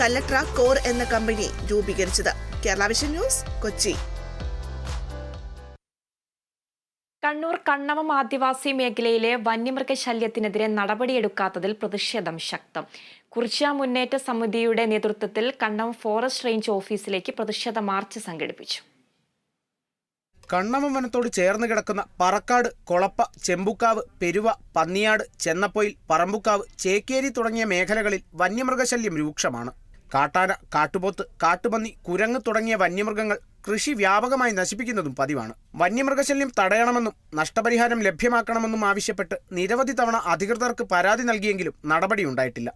Kallatra core എന്ന കമ്പനി രൂപീകരിച്ചത്. Kerala vision news Kochi. Kannur Kannavam ആദിവാസി മേഖലയിലെ വന്യമൃഗശല്യത്തിനെതിരെ നടപടിയെടുക്കാത്തതിൽ പ്രതിഷേധം ശക്തം. കുറിച്യ മുന്നേറ്റ സമിതിയുടെ നേതൃത്വത്തിൽ കണ്ണവം ഫോറസ്റ്റ് റേഞ്ച് ഓഫീസിലേക്ക് പ്രതിഷേധ മാർച്ച് സംഘടിപ്പിച്ചു. കണ്ണവം വനത്തോട് ചേർന്ന് കിടക്കുന്ന പറക്കാട് കൊളപ്പ ചെമ്പുക്കാവ് പെരുവ പന്നിയാട് ചെന്നപ്പൊയിൽ പറമ്പുക്കാവ് ചേക്കേരി തുടങ്ങിയ മേഖലകളിൽ വന്യമൃഗശല്യം രൂക്ഷമാണ്. കാട്ടാന കാട്ടുപോത്ത് കാട്ടുപന്നി കുരങ്ങ് തുടങ്ങിയ വന്യമൃഗങ്ങൾ കൃഷി വ്യാപകമായി നശിപ്പിക്കുന്നതും പതിവാണ്. വന്യമൃഗശല്യം തടയണമെന്നും നഷ്ടപരിഹാരം ലഭ്യമാക്കണമെന്നും ആവശ്യപ്പെട്ട് നിരവധി തവണ അധികൃതർക്ക് പരാതി നൽകിയെങ്കിലും നടപടിയുണ്ടായിട്ടില്ല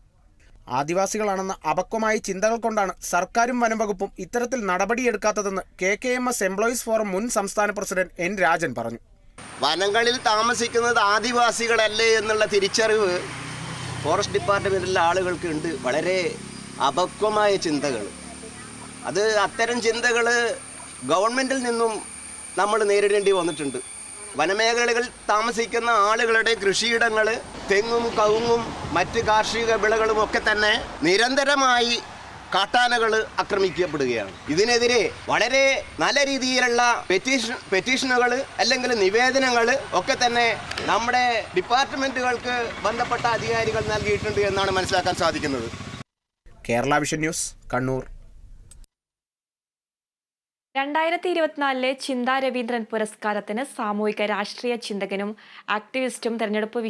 ആദിവാസികളാണെന്ന അപക്വമായ ചിന്തകൾ കൊണ്ടാണ് സർക്കാരും വനംവകുപ്പും ഇത്തരത്തിൽ നടപടിയെടുക്കാത്തതെന്ന് K K M S employees forum മുൻ സംസ്ഥാന പ്രസിഡന്റ് എൻ രാജൻ പറഞ്ഞു. വനങ്ങളിൽ താമസിക്കുന്നത് ആദിവാസികളല്ലേ എന്നുള്ള തിരിച്ചറിവ് ഫോറസ്റ്റ് ഡിപ്പാർട്ട്മെന്റിലെ ആളുകൾക്ക് ഉണ്ട്. വളരെ അപക്വമായ ചിന്തകൾ. അത് അത്തരം ചിന്തകൾ ഗവൺമെന്റിൽ നിന്നും നമ്മൾ നേരിടേണ്ടി വന്നിട്ടുണ്ട്. വനമേഖലകൾ താമസിക്കുന്ന ആളുകളുടെ കൃഷിയിടങ്ങൾ തെങ്ങും കവുങ്ങും മറ്റ് കാർഷിക വിളകളും ഒക്കെ തന്നെ നിരന്തരമായി കാട്ടാനകൾ ആക്രമിക്കപ്പെടുകയാണ്. ഇതിനെതിരെ വളരെ നല്ല രീതിയിലുള്ള പെറ്റീഷൻ പെറ്റീഷനുകൾ അല്ലെങ്കിൽ നിവേദനങ്ങൾ ഒക്കെ തന്നെ നമ്മുടെ ഡിപ്പാർട്ട്മെന്റുകൾക്ക് ബന്ധപ്പെട്ട അധികാരികൾ നൽകിയിട്ടുണ്ട് എന്നാണ് മനസ്സിലാക്കാൻ സാധിക്കുന്നത്. Kerala vision news Kannur. രണ്ടായിരത്തി ഇരുപത്തിനാലിലെ ചിന്താ രവീന്ദ്രൻ പുരസ്കാരത്തിന് സാമൂഹിക രാഷ്ട്രീയ ചിന്തകനും ആക്ടിവിസ്റ്റും തെരഞ്ഞെടുപ്പ്